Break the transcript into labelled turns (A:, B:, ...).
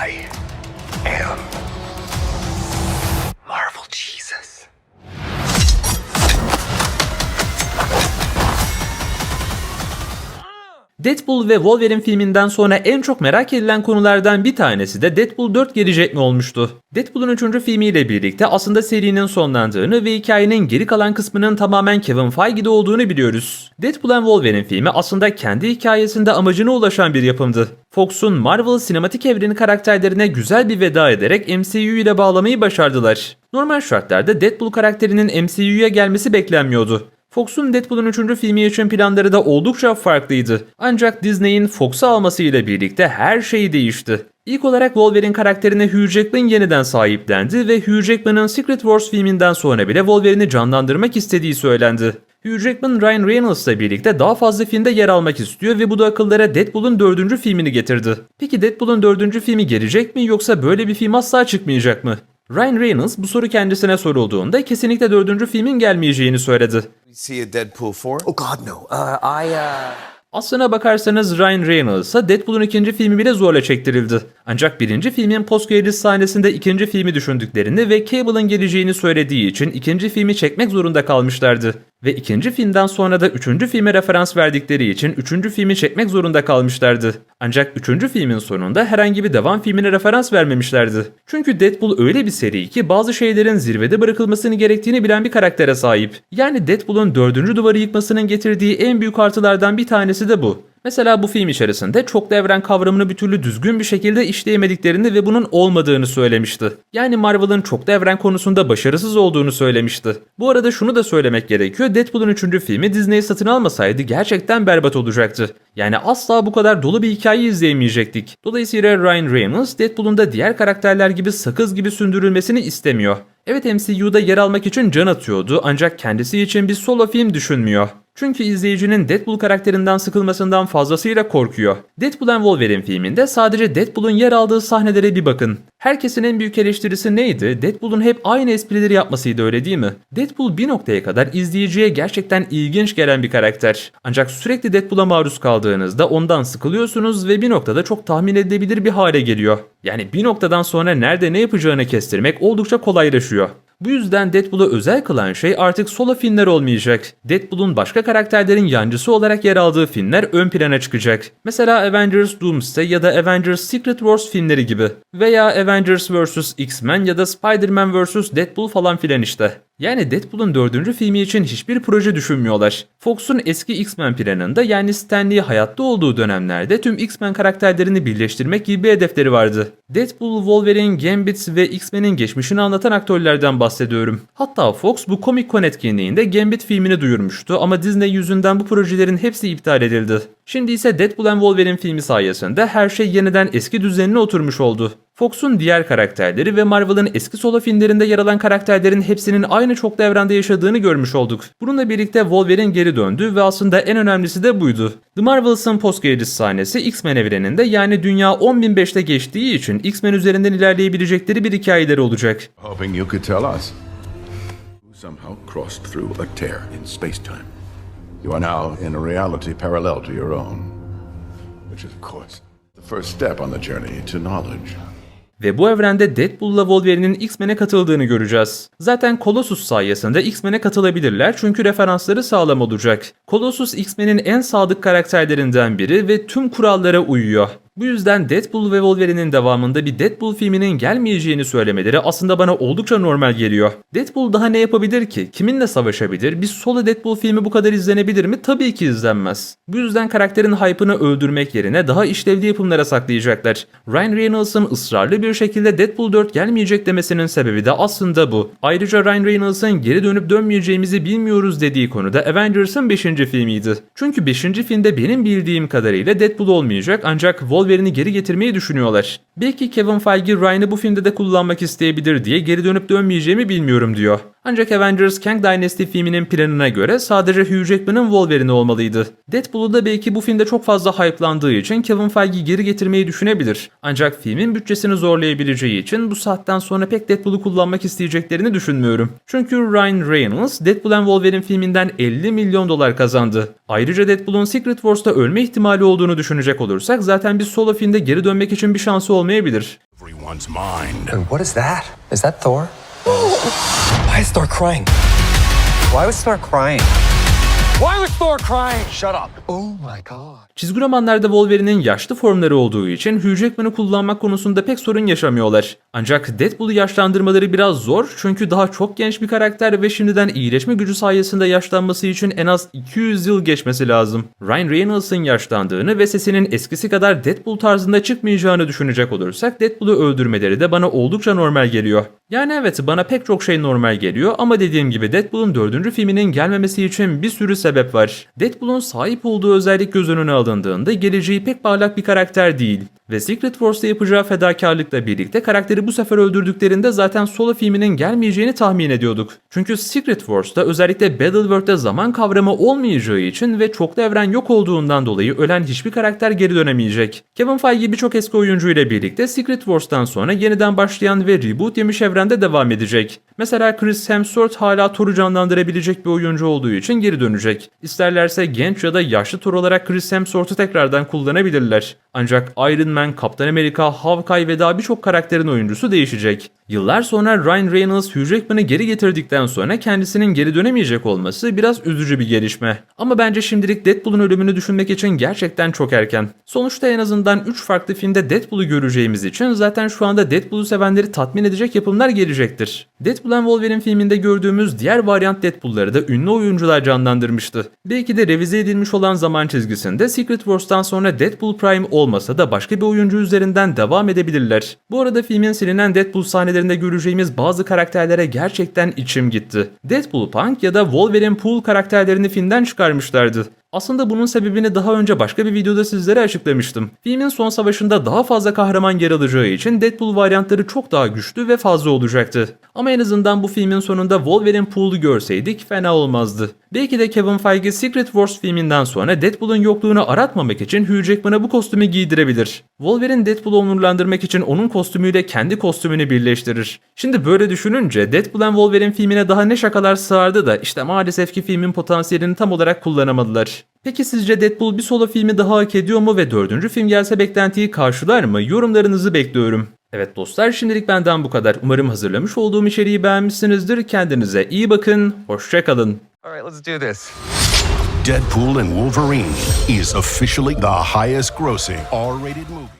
A: 我。
B: Deadpool ve Wolverine filminden sonra en çok merak edilen konulardan bir tanesi de Deadpool 4 gelecek mi olmuştu. Deadpool'un 3. filmiyle birlikte aslında serinin sonlandığını ve hikayenin geri kalan kısmının tamamen Kevin Feige'de olduğunu biliyoruz. Deadpool and Wolverine filmi aslında kendi hikayesinde amacına ulaşan bir yapımdı. Fox'un Marvel sinematik evreni karakterlerine güzel bir veda ederek MCU ile bağlamayı başardılar. Normal şartlarda Deadpool karakterinin MCU'ya gelmesi beklenmiyordu. Fox'un Deadpool'un 3. filmi için planları da oldukça farklıydı. Ancak Disney'in Fox'u almasıyla birlikte her şey değişti. İlk olarak Wolverine karakterine Hugh Jackman yeniden sahiplendi ve Hugh Jackman'ın Secret Wars filminden sonra bile Wolverine'i canlandırmak istediği söylendi. Hugh Jackman Ryan Reynolds'la birlikte daha fazla filmde yer almak istiyor ve bu da akıllara Deadpool'un 4. filmini getirdi. Peki Deadpool'un 4. filmi gelecek mi yoksa böyle bir film asla çıkmayacak mı? Ryan Reynolds bu soru kendisine sorulduğunda kesinlikle 4. filmin gelmeyeceğini söyledi.
C: See a Deadpool 4?
A: Oh God, no. Uh, I uh.
B: Aslına bakarsanız Ryan Reynolds'a Deadpool'un ikinci filmi bile zorla çektirildi. Ancak birinci filmin post sahnesinde ikinci filmi düşündüklerini ve Cable'ın geleceğini söylediği için ikinci filmi çekmek zorunda kalmışlardı. Ve ikinci filmden sonra da üçüncü filme referans verdikleri için üçüncü filmi çekmek zorunda kalmışlardı. Ancak üçüncü filmin sonunda herhangi bir devam filmine referans vermemişlerdi. Çünkü Deadpool öyle bir seri ki bazı şeylerin zirvede bırakılmasını gerektiğini bilen bir karaktere sahip. Yani Deadpool'un dördüncü duvarı yıkmasının getirdiği en büyük artılardan bir tanesi de bu. Mesela bu film içerisinde çoklu evren kavramını bir türlü düzgün bir şekilde işleyemediklerini ve bunun olmadığını söylemişti. Yani Marvel'ın çoklu evren konusunda başarısız olduğunu söylemişti. Bu arada şunu da söylemek gerekiyor. Deadpool'un 3. filmi Disney satın almasaydı gerçekten berbat olacaktı. Yani asla bu kadar dolu bir hikaye izleyemeyecektik. Dolayısıyla Ryan Reynolds Deadpool'un da diğer karakterler gibi sakız gibi sündürülmesini istemiyor. Evet MCU'da yer almak için can atıyordu ancak kendisi için bir solo film düşünmüyor. Çünkü izleyicinin Deadpool karakterinden sıkılmasından fazlasıyla korkuyor. Deadpool and Wolverine filminde sadece Deadpool'un yer aldığı sahnelere bir bakın. Herkesin en büyük eleştirisi neydi? Deadpool'un hep aynı esprileri yapmasıydı öyle değil mi? Deadpool bir noktaya kadar izleyiciye gerçekten ilginç gelen bir karakter. Ancak sürekli Deadpool'a maruz kaldığınızda ondan sıkılıyorsunuz ve bir noktada çok tahmin edilebilir bir hale geliyor. Yani bir noktadan sonra nerede ne yapacağını kestirmek oldukça kolaylaşıyor. Bu yüzden Deadpool'u özel kılan şey artık solo filmler olmayacak. Deadpool'un başka karakterlerin yancısı olarak yer aldığı filmler ön plana çıkacak. Mesela Avengers Doomsday ya da Avengers Secret Wars filmleri gibi. Veya Avengers vs. X-Men ya da Spider-Man vs. Deadpool falan filan işte. Yani Deadpool'un dördüncü filmi için hiçbir proje düşünmüyorlar. Fox'un eski X-Men planında yani Stan Lee hayatta olduğu dönemlerde tüm X-Men karakterlerini birleştirmek gibi bir hedefleri vardı. Deadpool, Wolverine, Gambit ve X-Men'in geçmişini anlatan aktörlerden bahsediyorum. Hatta Fox bu Comic Con etkinliğinde Gambit filmini duyurmuştu ama Disney yüzünden bu projelerin hepsi iptal edildi. Şimdi ise Deadpool and Wolverine filmi sayesinde her şey yeniden eski düzenine oturmuş oldu. Fox'un diğer karakterleri ve Marvel'ın eski solo filmlerinde yer alan karakterlerin hepsinin aynı çoklu evrende yaşadığını görmüş olduk. Bununla birlikte Wolverine geri döndü ve aslında en önemlisi de buydu. The Marvels'ın post sahnesi X-Men evreninde yani dünya 10.005'te geçtiği için X-Men üzerinden ilerleyebilecekleri bir hikayeleri olacak.
D: Hoping you could tell us somehow crossed through a tear in space-time. You are now in a reality parallel to your own, which is, of course, the first step on the journey to knowledge.
B: Ve bu evrende Deadpool'la Wolverine'in X-Men'e katıldığını göreceğiz. Zaten Colossus sayesinde X-Men'e katılabilirler çünkü referansları sağlam olacak. Colossus X-Men'in en sadık karakterlerinden biri ve tüm kurallara uyuyor. Bu yüzden Deadpool ve Wolverine'in devamında bir Deadpool filminin gelmeyeceğini söylemeleri aslında bana oldukça normal geliyor. Deadpool daha ne yapabilir ki? Kiminle savaşabilir? Bir solo Deadpool filmi bu kadar izlenebilir mi? Tabii ki izlenmez. Bu yüzden karakterin hype'ını öldürmek yerine daha işlevli yapımlara saklayacaklar. Ryan Reynolds'ın ısrarlı bir şekilde Deadpool 4 gelmeyecek demesinin sebebi de aslında bu. Ayrıca Ryan Reynolds'ın geri dönüp dönmeyeceğimizi bilmiyoruz dediği konuda Avengers'ın 5. filmiydi. Çünkü 5. filmde benim bildiğim kadarıyla Deadpool olmayacak ancak Wolverine'i geri getirmeyi düşünüyorlar. Belki Kevin Feige Ryan'ı bu filmde de kullanmak isteyebilir diye geri dönüp dönmeyeceğimi bilmiyorum diyor. Ancak Avengers Kang Dynasty filminin planına göre sadece Hugh Jackman'ın Wolverine olmalıydı. Deadpool'u da belki bu filmde çok fazla hype'landığı için Kevin Feige geri getirmeyi düşünebilir. Ancak filmin bütçesini zorlayabileceği için bu saatten sonra pek Deadpool'u kullanmak isteyeceklerini düşünmüyorum. Çünkü Ryan Reynolds Deadpool and Wolverine filminden 50 milyon dolar kazandı. Ayrıca Deadpool'un Secret Wars'ta ölme ihtimali olduğunu düşünecek olursak zaten bir solo filmde geri dönmek için bir şansı olmayabilir.
C: everyone's mind.
A: And what is that? Is that Thor? Why is Thor crying? Why was Thor crying? Why was Thor crying? Shut up. Oh my god.
B: Çizgi romanlarda Wolverine'in yaşlı formları olduğu için Hugh Jackman'ı kullanmak konusunda pek sorun yaşamıyorlar. Ancak Deadpool'u yaşlandırmaları biraz zor çünkü daha çok genç bir karakter ve şimdiden iyileşme gücü sayesinde yaşlanması için en az 200 yıl geçmesi lazım. Ryan Reynolds'ın yaşlandığını ve sesinin eskisi kadar Deadpool tarzında çıkmayacağını düşünecek olursak Deadpool'u öldürmeleri de bana oldukça normal geliyor. Yani evet bana pek çok şey normal geliyor ama dediğim gibi Deadpool'un dördüncü filminin gelmemesi için bir sürü sebep var. Deadpool'un sahip olduğu özellik göz önüne alındığında geleceği pek parlak bir karakter değil. Ve Secret Wars'ta yapacağı fedakarlıkla birlikte karakteri bu sefer öldürdüklerinde zaten solo filminin gelmeyeceğini tahmin ediyorduk. Çünkü Secret Wars'ta özellikle Battleworld'da zaman kavramı olmayacağı için ve çoklu evren yok olduğundan dolayı ölen hiçbir karakter geri dönemeyecek. Kevin Feige birçok eski oyuncu ile birlikte Secret Wars'tan sonra yeniden başlayan ve reboot yemiş evrende devam edecek. Mesela Chris Hemsworth hala Thor'u canlandırabilecek bir oyuncu olduğu için geri dönecek. İsterlerse genç ya da yaşlı Thor olarak Chris Hemsworth'u tekrardan kullanabilirler. Ancak Iron Man, Kaptan Amerika, Hawkeye ve daha birçok karakterin oyuncusu değişecek. Yıllar sonra Ryan Reynolds Hugh Jackman'ı geri getirdikten sonra kendisinin geri dönemeyecek olması biraz üzücü bir gelişme. Ama bence şimdilik Deadpool'un ölümünü düşünmek için gerçekten çok erken. Sonuçta en azından 3 farklı filmde Deadpool'u göreceğimiz için zaten şu anda Deadpool'u sevenleri tatmin edecek yapımlar gelecektir. Deadpool and Wolverine filminde gördüğümüz diğer varyant Deadpool'ları da ünlü oyuncular canlandırmıştı. Belki de revize edilmiş olan zaman çizgisinde Secret Wars'tan sonra Deadpool Prime olmasa da başka bir oyuncu üzerinden devam edebilirler. Bu arada filmin silinen Deadpool sahnelerinde göreceğimiz bazı karakterlere gerçekten içim gitti. Deadpool Punk ya da Wolverine Pool karakterlerini filmden çıkarmışlardı. Aslında bunun sebebini daha önce başka bir videoda sizlere açıklamıştım. Filmin son savaşında daha fazla kahraman yer alacağı için Deadpool varyantları çok daha güçlü ve fazla olacaktı. Ama en azından bu filmin sonunda Wolverine Pool'u görseydik fena olmazdı. Belki de Kevin Feige Secret Wars filminden sonra Deadpool'un yokluğunu aratmamak için Hugh Jackman'a bu kostümü giydirebilir. Wolverine Deadpool'u onurlandırmak için onun kostümüyle kendi kostümünü birleştirir. Şimdi böyle düşününce Deadpool and Wolverine filmine daha ne şakalar sığardı da işte maalesef ki filmin potansiyelini tam olarak kullanamadılar. Peki sizce Deadpool bir solo filmi daha hak ediyor mu ve dördüncü film gelse beklentiyi karşılar mı? Yorumlarınızı bekliyorum. Evet dostlar şimdilik benden bu kadar. Umarım hazırlamış olduğum içeriği beğenmişsinizdir. Kendinize iyi bakın. Hoşçakalın.
A: All right, let's do this.
C: Deadpool and Wolverine is officially the highest grossing R rated movie.